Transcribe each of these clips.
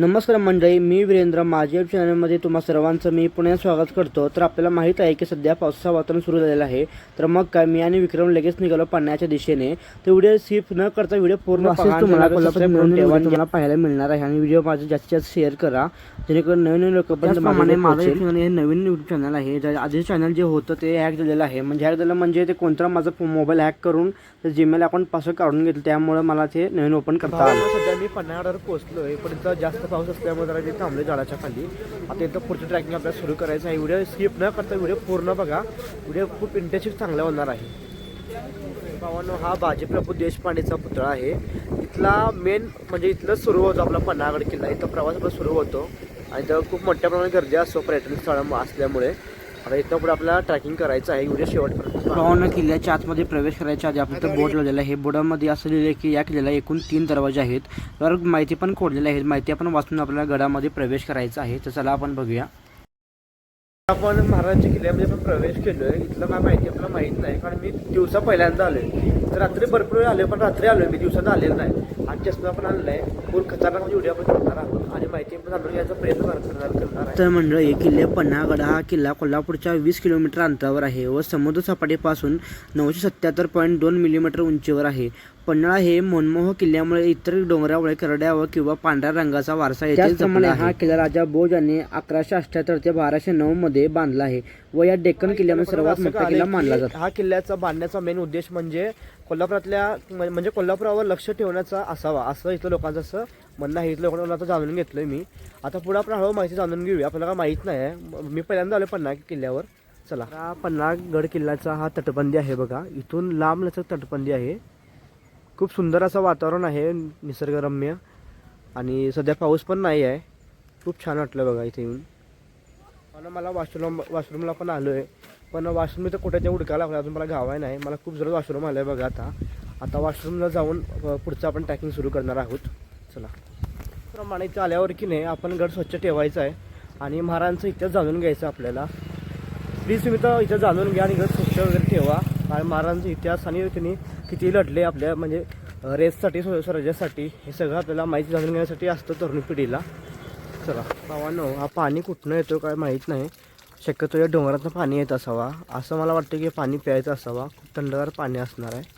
नमस्कार मंडळी मी वीरेंद्र. माझ्या चॅनलमध्ये तुम्हा सर्वांचं मी पुन्हा स्वागत करतो. तर आपल्याला माहीत आहे की सध्या पावसाचं वातावरण सुरू झालेलं आहे. तर मग काय मी आणि विक्रम लगेच निघालो पाण्याच्या दिशेने. तर व्हिडिओ स्किप न करता व्हिडिओ पूर्ण असेच पहा आणि तुम्हाला पाहायला मिळणार आहे. आणि व्हिडिओ माझा जास्तीत जास्त शेअर करा. जेणेकरून नवीन नवीन लोकांपर्यंत माझं हे नवीन यूट्यूब चॅनल आहे. ज्या आधीचं चॅनल जे होतं ते हॅक झालेलं आहे. म्हणजे हॅक झालं म्हणजे ते कोणतं माझं मोबाईल हॅक करून ते जीमेल अकाउंट पासवर्ड काढून घेतलं. त्यामुळे मला ते नवीन ओपन करता आलं. सध्या मी पन्हाळ्यावर पोहोचलो आहे पण जास्त पाऊस असल्यामुळे जरा ते थांबले झाडाच्या खाली. आता इथं पुढचं ट्रॅकिंग आपल्याला सुरू करायचं आहे. व्हिडिओ स्किप न करता व्हिडिओ पूर्ण बघा. व्हिडिओ खूप इंटरेस्टिंग चांगला होणार आहे. भावानो हा बाजीप्रभू देशपांडेचा पुतळा आहे. इथला मेन म्हणजे इथलं सुरू होतो आपला पन्हागड किल्ला. इथं प्रवास आपला सुरू होतो. आणि इथं खूप मोठ्या प्रमाणात गर्दी असतो पर्यटन स्थळ असल्यामुळे. आता इथं पुढे आपल्याला ट्रॅकिंग करायचं आहे. व्हिडिओ शेवटपर्यंत पहा. किल्ल्याच्या आतमध्ये प्रवेश करायच्या आधी आपण इथं बोर्ड लावलेला आहे. बोर्डामध्ये असं लिहिलं आहे की या किल्ल्याला एकूण तीन दरवाजे आहेत. तर माहिती पण कोडलेली आहे. माहिती आपण वाचून आपल्याला गडामध्ये प्रवेश करायचा आहे. तर चला आपण बघूया. आपण महाराजच्या किल्ल्यामध्ये पण प्रवेश केलोय. इथलं काय माहिती आपल्याला माहीत नाही. कारण मी दिवसा पहिल्यांदा आलोय. तर रात्री भरपूर वेळ आलोय पण रात्री आलोय. मी दिवसात आलेलं नाही. आणि चष्मा पण आणलाय. पूर खतरनाक म्हणजे व्हिडिओ आपण करणार आहोत. आणि माहिती तर मंडळी किल्ले पन्हागड हा किल्ला कोल्हापूरच्या वीस किलोमीटर अंतरावर आहे व समुद्र सपाटीपासून नऊशे सत्याहत्तर पॉईंट दोन मिलीमीटर उंचीवर आहे. पन्हाळा हे मनमोह किल्ल्यामुळे इतर डोंगरामुळे करड्या व किंवा पांढऱ्या रंगाचा वारसा जपला हा किल्ला राजा बोज यांनी अकराशे अठ्याहत्तर ते बाराशे नऊ मध्ये बांधला आहे व या डेक्कन किल्ल्यामध्ये सर्वात मोठा किल्ला मानला जातो? हा किल्ल्याचा बांधण्याचा मेन उद्देश म्हणजे कोल्हापुरातल्या म्हण- म्हणजे कोल्हापुरावर लक्ष ठेवण्याचा असावा असं इथलं लोकांचं असं आहे इथलं लोकांना आता जाणून घेतलंय मी. आता पुढे आपण हळूहळू माहिती जाणून घेऊया. आपल्याला काय माहीत नाही आहे म- पहिल्यांदा आलो पन्हाळ किल्ल्यावर. चला. हा पन्हाळगड किल्ल्याचा हा तटबंदी आहे बघा. इथून लांब लचक तटबंदी आहे. खूप सुंदर असं वातावरण आहे निसर्गरम्य. आणि सध्या पाऊस पण नाही आहे. खूप छान वाटलं बघा इथे येऊन. आणि मला वॉशरूम वॉशरूमला पण आलो आहे पण वॉशरूम इथं कुठे ते उडकायला लागलं अजून मला गावाय नाही. मला खूप जरूर वॉशरूम आलं आहे बघा आता. आता वॉशरूमला जाऊन पुढचं आपण ट्रॅकिंग सुरू करणार आहोत. चला. प्रमाणे इथं आल्यावर की नाही आपण गड स्वच्छ ठेवायचं आहे आणि महाराजांचा इतिहास जाणून घ्यायचा आपल्याला. प्लीज तुम्ही तर इथं जाणून घ्या आणि गड स्वच्छ वगैरे ठेवा. आणि महाराजांचा इतिहास आणि त्यांनी किती लढले आपल्या म्हणजे रेससाठी स्वराज्यासाठी हे सगळं आपल्याला माहिती जाणून घेण्यासाठी असतं तरुण पिढीला. चला. भावानो हा पाणी कुठनं येतो काय माहीत नाही. शक्यतो या डोंगरातनं पाणी येत असावा. असं मला वाटतं की पाणी प्यायचं असावा. खूप थंडगार पाणी असणार आहे.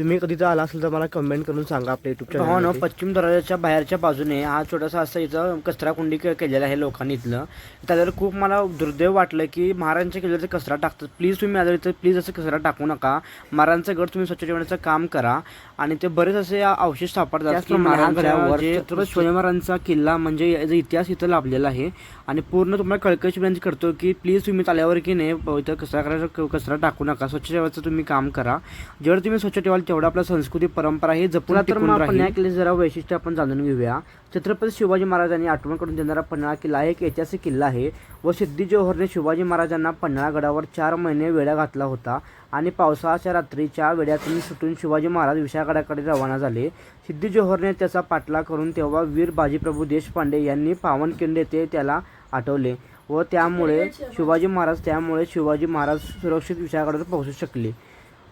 तुम्ही कधी तर आला असेल तर मला कमेंट करून सांगा आपल्या युट्यूब चॅनल पश्चिम दरवाजाच्या बाहेरच्या बाजूने हा छोटासा असं इथं कचरा कुंडी केलेला आहे लोकांनी इथलं. त्यावर खूप मला दुर्दैव वाटलं की महाराजांच्या किल्ल्याचे कचरा टाकतात. प्लीज तुम्ही आता इथं प्लीज असं कचरा टाकू नका. महाराजांचं गड तुम्ही स्वच्छ ठेवण्याचं काम करा. आणि ते बरेच असे अवशेष सापडतात महाराजांचा किल्ला म्हणजे इतिहास इथं लाभलेला आहे. आणि पूर्ण तुम्हाला कळकळीची विनंती करतो की प्लीज तुम्ही आल्यावर की नाही इथं कचरा करायचा कचरा टाकू नका. स्वच्छ ठेवायचं तुम्ही काम करा. जेवढं तुम्ही स्वच्छ ठेवाल तेवढं आपल्या संस्कृती परंपरा हे जपून तर मग आपण या किल्ल्याचे जरा वैशिष्ट्य आपण जाणून घेऊया. छत्रपती शिवाजी महाराजांनी आठवण करून देणारा पन्हाळा किल्ला हा एक ऐतिहासिक किल्ला आहे. व सिद्धी जोहरने शिवाजी महाराजांना पन्हाळगडावर चार महिने वेढा घातला होता आणि पावसाळ्याच्या रात्रीच्या वेड्यातून सुटून शिवाजी महाराज विशाळगडाकडे रवाना झाले. सिद्धी जोहरने त्याचा पाठलाग करून तेव्हा वीर बाजीप्रभू देशपांडे यांनी पावनखिंड येथे त्याला आठवले व त्यामुळे शिवाजी महाराज त्यामुळे शिवाजी महाराज सुरक्षित विशाळगडावर पोहोचू शकले.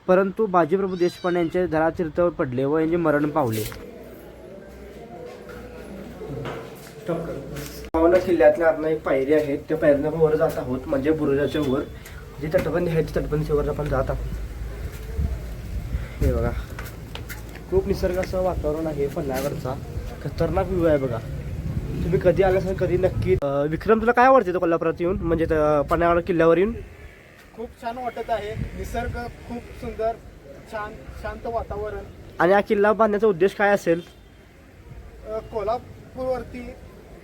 परंतु बाजीप्रभू देशपांडे यांचे धरातीर्थावर पडले व यांचे मरण पावले. पावना किल्ल्यातल्या आतनं एक पायरी आहे. त्या पायरीनं आपण वर जात आहोत म्हणजे बुरुजाच्या वर. जी तटबंदी आहे ती तटबंदीवर आपण जात आहोत. हे बघा. खूप निसर्गाचं वातावरण आहे पन्हाळगडचा. खतरनाक व्ह्यू आहे बघा. तुम्ही कधी आला असाल कधी नक्की विक्रम तुला काय आवडते तो कोल्हापुरात येऊन? म्हणजे पन्हाळगड किल्ल्यावर येऊन? खूप छान वाटत आहे. निसर्ग खूप सुंदर छान शांत वातावरण. आणि हा किल्ला बांधण्याचा उद्देश काय असेल? अ, कोल्हापूरवरती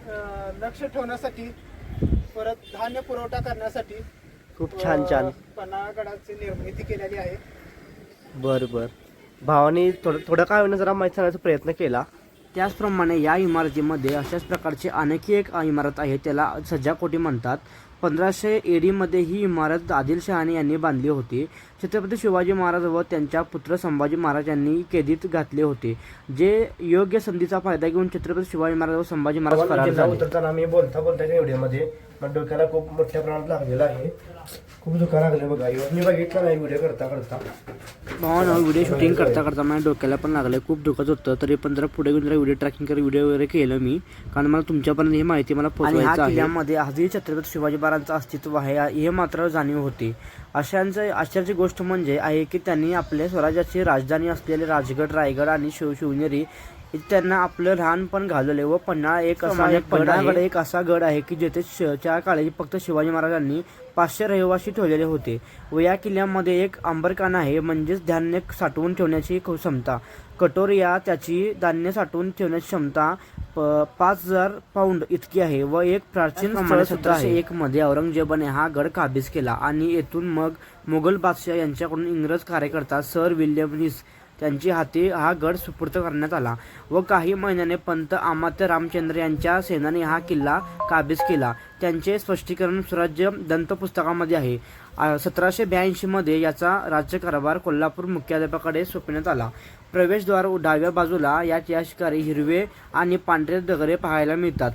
अ, लक्ष ठेवण्यासाठी परत धान्य पुरवठा करण्यासाठी खूप छान छान. अ, पन्हाळगडाची निर्मिती केलेली आहे. बरं बरं. भावानी थोडं थोडं काय होईना जरा माहिती सांगण्याचा प्रयत्न केला. त्याचप्रमाणे या इमारतीमध्ये अशाच प्रकारची आणखी एक इमारत आहे त्याला सज्जाकोटी म्हणतात. पंधराशे एडीमध्ये ही इमारत आदिलशहाने यांनी बांधली होती. छत्रपती शिवाजी महाराज व त्यांच्या पुत्र संभाजी महाराज यांनी कैदीत घातले होते जे योग्य संधीचा फायदा घेऊन छत्रपती शिवाजी महाराज व संभाजी महाराज फरार जिल्हा झाले उतरताना मी बोलता बोलता व्हिडिओमध्ये डोक्याला खूप मोठ्या प्रमाणात लागलेला आहे. खूप दुखा लागले बघा. मी बघितलं नाही व्हिडिओ करता करता. हो ना व्हिडिओ शूटिंग करता करता माझ्या डोक्याला पण लागलं खूप दुखत होतं. तरी पण जरा पुढे घेऊन जरा व्हिडिओ ट्रॅकिंग कर व्हिडिओ वगैरे केलं मी. कारण मला तुमच्यापर्यंत ही माहिती मला पोहोचवायची आहे. किल्ल्यामध्ये आजही छत्रपती शिवाजी महाराजांचं अस्तित्व आहे. हे मात्र जाणीव होती. अशांचं आश्चर्याची गोष्ट म्हणजे आहे की त्यांनी आपल्या स्वराज्याची राजधानी असलेले राजगड रायगड आणि शिव शिवनेरी त्यांना आपलं लहानपण घालवले व पन्हाळा एक असा एक पन्हाळगड एक. असा गड आहे की जेथे त्या काळी फक्त शिवाजी महाराजांनी पाचशे रहिवासी ठेवलेले होते. व या किल्ल्यामध्ये एक आंबरखाना आहे. म्हणजेच धान्य साठवून ठेवण्याची क्षमता. कटोरिया त्याची धान्य साठवून ठेवण्याची क्षमता पाच हजार पाऊंड इतकी आहे. व एक प्राचीन सतराशे एक मध्ये औरंगजेबाने हा गड काबीज केला. आणि येथून मग मुघल बादशाह यांच्याकडून इंग्रज कार्यकर्ता सर विल्यम हिस त्यांची हाती हा गड सुपूर्द करण्यात आला व काही महिन्याने पंत अमात्य रामचंद्र यांच्या सेनाने हा किल्ला काबीज केला. त्यांचे स्पष्टीकरण स्वराज्य दंतपुस्तकामध्ये आहे. सतराशे ब्याऐंशीमध्ये याचा राज्यकारभार कोल्हापूर मुख्याध्यापकाकडे सोपविण्यात आला. प्रवेशद्वार डाव्या बाजूला या या शिकारी हिरवे आणि पांढरे दगडे पाहायला मिळतात.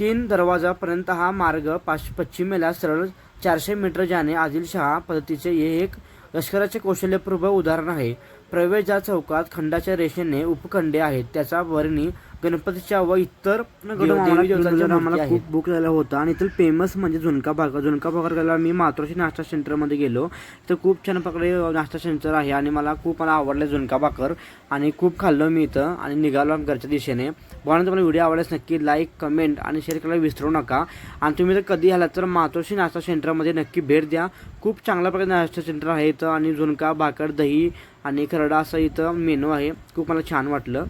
तीन दरवाजापर्यंत हा मार्ग पाश पश्चिमेला सरळ चारशे मीटर जाणे आदिलशहा पद्धतीचे हे एक लष्कराचे कौशल्यपूर्व उदाहरण आहे. प्रवेशद्वार चौकात खंडाच्या रेषेने उपखंडे आहेत. त्याचा वर्णी गणपतीच्या व इतर आम्हाला खूप बुक झाला होता. आणि इथं फेमस म्हणजे झुणका भाकर. झुणका भाकर खायला मी मातोश्री नाश्ता सेंटरमध्ये गेलो. तर खूप छान प्रकारे नाश्ता सेंटर आहे आणि मला खूप मला आवडलं झुणका भाकर. आणि खूप खाल्लं मी इथं आणि निघालो आम्ही घरच्या दिशेने. बघा तुम्हाला व्हिडिओ आवडल्यास नक्की लाईक कमेंट आणि शेअर करायला विसरू नका. आणि तुम्ही जर कधी आलात तर मातोश्री नाश्ता सेंटरमध्ये नक्की भेट द्या. खूप चांगल्या प्रकारे नाश्ता सेंटर आहे इथं. आणि झुणका भाकर दही आणि खरडा असं इथं मेनू आहे. खूप मला छान वाटलं.